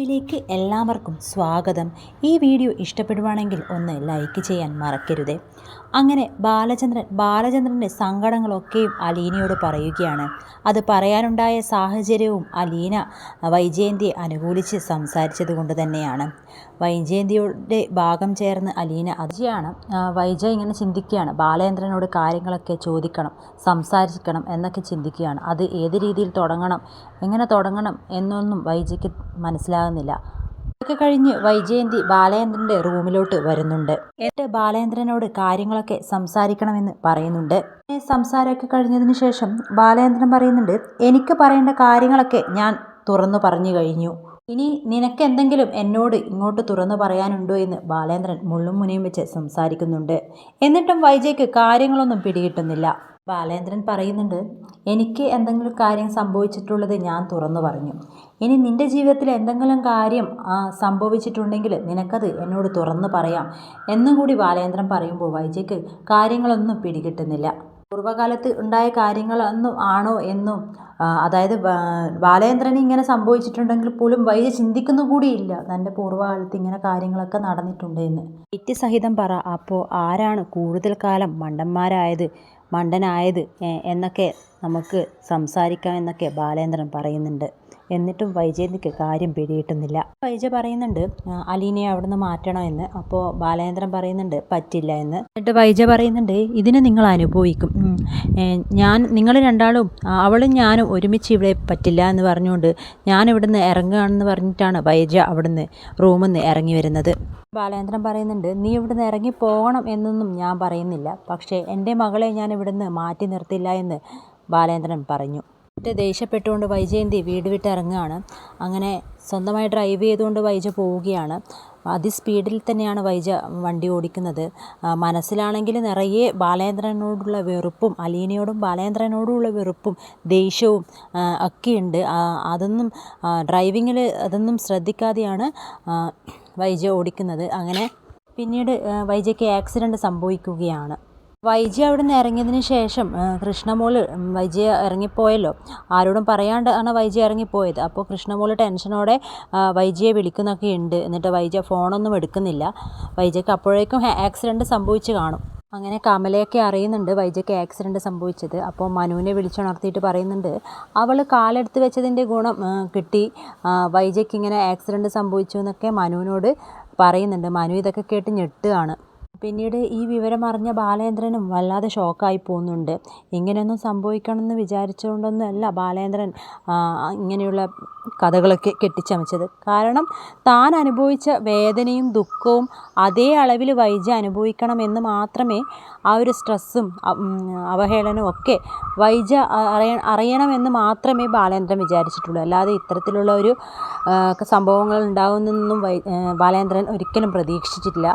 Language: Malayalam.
ിലേക്ക് എല്ലാവർക്കും സ്വാഗതം. ഈ വീഡിയോ ഇഷ്ടപ്പെടുവാണെങ്കിൽ ഒന്ന് ലൈക്ക് ചെയ്യാൻ മറക്കരുത്. അങ്ങനെ ബാലചന്ദ്രൻ ബാലചന്ദ്രന്റെ സങ്കടങ്ങളൊക്കെയും അലീനയോട് പറയുകയാണ്. അത് പറയാനുണ്ടായ സാഹചര്യവും അലീന വൈജയന്തിയെ അനുകൂലിച്ച് സംസാരിച്ചത് കൊണ്ട് തന്നെയാണ്. വൈജയന്തിയുടെ ഭാഗം ചേർന്ന് അലീന അതിയാണ് വൈജ ഇങ്ങനെ ചിന്തിക്കുകയാണ്. ബാലചന്ദ്രനോട് കാര്യങ്ങളൊക്കെ ചോദിക്കണം സംസാരിക്കണം എന്നൊക്കെ ചിന്തിക്കുകയാണ്. അത് ഏത് രീതിയിൽ തുടങ്ങണം എങ്ങനെ തുടങ്ങണം എന്നൊന്നും വൈജയ്ക്ക് മനസ്സിലാകുന്നില്ല ഇതൊക്കെ കഴിഞ്ഞ് വൈജയന്തി ബാലേന്ദ്രന്റെ റൂമിലോട്ട് വരുന്നുണ്ട്. എന്നിട്ട് ബാലേന്ദ്രനോട് കാര്യങ്ങളൊക്കെ സംസാരിക്കണമെന്ന് പറയുന്നുണ്ട്. സംസാരമൊക്കെ കഴിഞ്ഞതിന് ശേഷം ബാലേന്ദ്രൻ പറയുന്നുണ്ട് എനിക്ക് പറയേണ്ട കാര്യങ്ങളൊക്കെ ഞാൻ തുറന്നു പറഞ്ഞു കഴിഞ്ഞു. ഇനി നിനക്ക് എന്തെങ്കിലും എന്നോട് ഇങ്ങോട്ട് തുറന്നു പറയാനുണ്ടോ എന്ന് ബാലേന്ദ്രൻ മുള്ളും മുനയും വെച്ച് സംസാരിക്കുന്നുണ്ട്. എന്നിട്ടും വൈജയ്ക്ക് കാര്യങ്ങളൊന്നും പിടികിട്ടുന്നില്ല. ബാലേന്ദ്രൻ പറയുന്നുണ്ട് എനിക്ക് എന്തെങ്കിലും കാര്യം സംഭവിച്ചിട്ടുള്ളത് ഞാൻ തുറന്നു പറഞ്ഞു. ഇനി നിന്റെ ജീവിതത്തിൽ എന്തെങ്കിലും കാര്യം സംഭവിച്ചിട്ടുണ്ടെങ്കിൽ നിനക്കത് എന്നോട് തുറന്നു പറയാം എന്നും കൂടി ബാലേന്ദ്രൻ പറയുമ്പോൾ വൈജയ്ക്ക് കാര്യങ്ങളൊന്നും പിടികിട്ടുന്നില്ല. പൂർവകാലത്ത് ഉണ്ടായ കാര്യങ്ങളൊന്നും ആണോ എന്നും അതായത് ബാലേന്ദ്രന് ഇങ്ങനെ സംഭവിച്ചിട്ടുണ്ടെങ്കിൽ പോലും വൈദ്യ ചിന്തിക്കുന്നു കൂടിയില്ല തന്റെ പൂർവകാലത്ത് ഇങ്ങനെ കാര്യങ്ങളൊക്കെ നടന്നിട്ടുണ്ട് എന്ന്. സഹിതം പറ. അപ്പോൾ ആരാണ് കൂടുതൽ കാലം മണ്ടന്മാരായത് മണ്ടനായത് എന്നൊക്കെ നമുക്ക് സംസാരിക്കാം എന്നൊക്കെ ബാലേന്ദ്രൻ പറയുന്നുണ്ട്. എന്നിട്ടും വൈജയന്തിക്ക് കാര്യം പിടികിട്ടുന്നില്ല. വൈജ പറയുന്നുണ്ട് അലീനയെ അവിടുന്ന് മാറ്റണോ എന്ന്. അപ്പോൾ ബാലേന്ദ്രൻ പറയുന്നുണ്ട് പറ്റില്ല എന്ന്. എന്നിട്ട് വൈജ പറയുന്നുണ്ട് ഇതിനെ നിങ്ങൾ അനുഭവിക്കും. ഞാൻ നിങ്ങൾ രണ്ടാളും അവളും ഞാനും ഒരുമിച്ച് ഇവിടെ പറ്റില്ല എന്ന് പറഞ്ഞുകൊണ്ട് ഞാൻ ഇവിടുന്ന് ഇറങ്ങുകയാണെന്ന് പറഞ്ഞിട്ടാണ് വൈജ അവിടുന്ന് റൂമിൽ നിന്ന് ഇറങ്ങി വരുന്നത്. ബാലേന്ദ്രൻ പറയുന്നുണ്ട് നീ ഇവിടുന്ന് ഇറങ്ങി പോകണം എന്നൊന്നും ഞാൻ പറയുന്നില്ല. പക്ഷേ എന്റെ മകളെ ഞാൻ ഇവിടുന്ന് മാറ്റി നിർത്തില്ല എന്ന് ബാലേന്ദ്രൻ പറഞ്ഞു. എന്നിട്ട് ദേഷ്യപ്പെട്ടുകൊണ്ട് വൈജയന്തി വീട് വിട്ട് ഇറങ്ങുകയാണ് അങ്ങനെ സ്വന്തമായി ഡ്രൈവ് ചെയ്തുകൊണ്ട് വൈജ പോവുകയാണ്. അതിസ്പീഡിൽ തന്നെയാണ് വൈജ വണ്ടി ഓടിക്കുന്നത്. മനസ്സിലാണെങ്കിൽ നിറയെ ബാലേന്ദ്രനോടുള്ള വെറുപ്പും അലീനയോടും ബാലേന്ദ്രനോടുള്ള വെറുപ്പും ദേഷ്യവും ഒക്കെയുണ്ട്. അതൊന്നും ഡ്രൈവിങ്ങിൽ അതൊന്നും ശ്രദ്ധിക്കാതെയാണ് വൈജ ഓടിക്കുന്നത്. അങ്ങനെ പിന്നീട് വൈജയ്ക്ക് ആക്സിഡന്റ് സംഭവിക്കുകയാണ്. വൈജി അവിടെ നിന്ന് ഇറങ്ങിയതിന് ശേഷം കൃഷ്ണമോൾ വൈജി ഇറങ്ങിപ്പോയല്ലോ. ആരോടും പറയാണ്ട് ആണ് വൈജി ഇറങ്ങിപ്പോയത്. അപ്പോൾ കൃഷ്ണമോൾ ടെൻഷനോടെ വൈജിയെ വിളിക്കുന്നൊക്കെ ഉണ്ട്. എന്നിട്ട് വൈജ ഫോണൊന്നും എടുക്കുന്നില്ല. വൈജയ്ക്ക് അപ്പോഴേക്കും ആക്സിഡന്റ് സംഭവിച്ചു കാണും. അങ്ങനെ കമലയൊക്കെ അറിയുന്നുണ്ട് വൈജയ്ക്ക് ആക്സിഡന്റ് സംഭവിച്ചത്. അപ്പോൾ മനുവിനെ വിളിച്ചുണർത്തിയിട്ട് പറയുന്നുണ്ട് അവൾ കാലെടുത്ത് വെച്ചതിന്റെ ഗുണം കിട്ടി. വൈജയ്ക്ക് ഇങ്ങനെ ആക്സിഡന്റ് സംഭവിച്ചു എന്നൊക്കെ മനുവിനോട് പറയുന്നുണ്ട്. മനു ഇതൊക്കെ കേട്ട് ഞെട്ടുകയാണ്. പിന്നീട് ഈ വിവരം അറിഞ്ഞ ബാലേന്ദ്രനും വല്ലാതെ ഷോക്കായി പോകുന്നുണ്ട്. ഇങ്ങനെയൊന്നും സംഭവിക്കണമെന്ന് വിചാരിച്ചുകൊണ്ടൊന്നുമല്ല ബാലേന്ദ്രൻ ഇങ്ങനെയുള്ള കഥകളൊക്കെ കെട്ടിച്ചമച്ചത്. കാരണം താൻ അനുഭവിച്ച വേദനയും ദുഃഖവും അതേ അളവിൽ വൈജ അനുഭവിക്കണമെന്ന് മാത്രമേ ആ ഒരു സ്ട്രെസ്സും അവഹേളനവും ഒക്കെ വൈജ അറിയ അറിയണമെന്ന് മാത്രമേ ബാലേന്ദ്രൻ വിചാരിച്ചിട്ടുള്ളൂ. അല്ലാതെ ഇത്തരത്തിലുള്ള ഒരു സംഭവങ്ങൾ ഉണ്ടാകുമെന്നൊന്നും ബാലേന്ദ്രൻ ഒരിക്കലും പ്രതീക്ഷിച്ചിട്ടില്ല.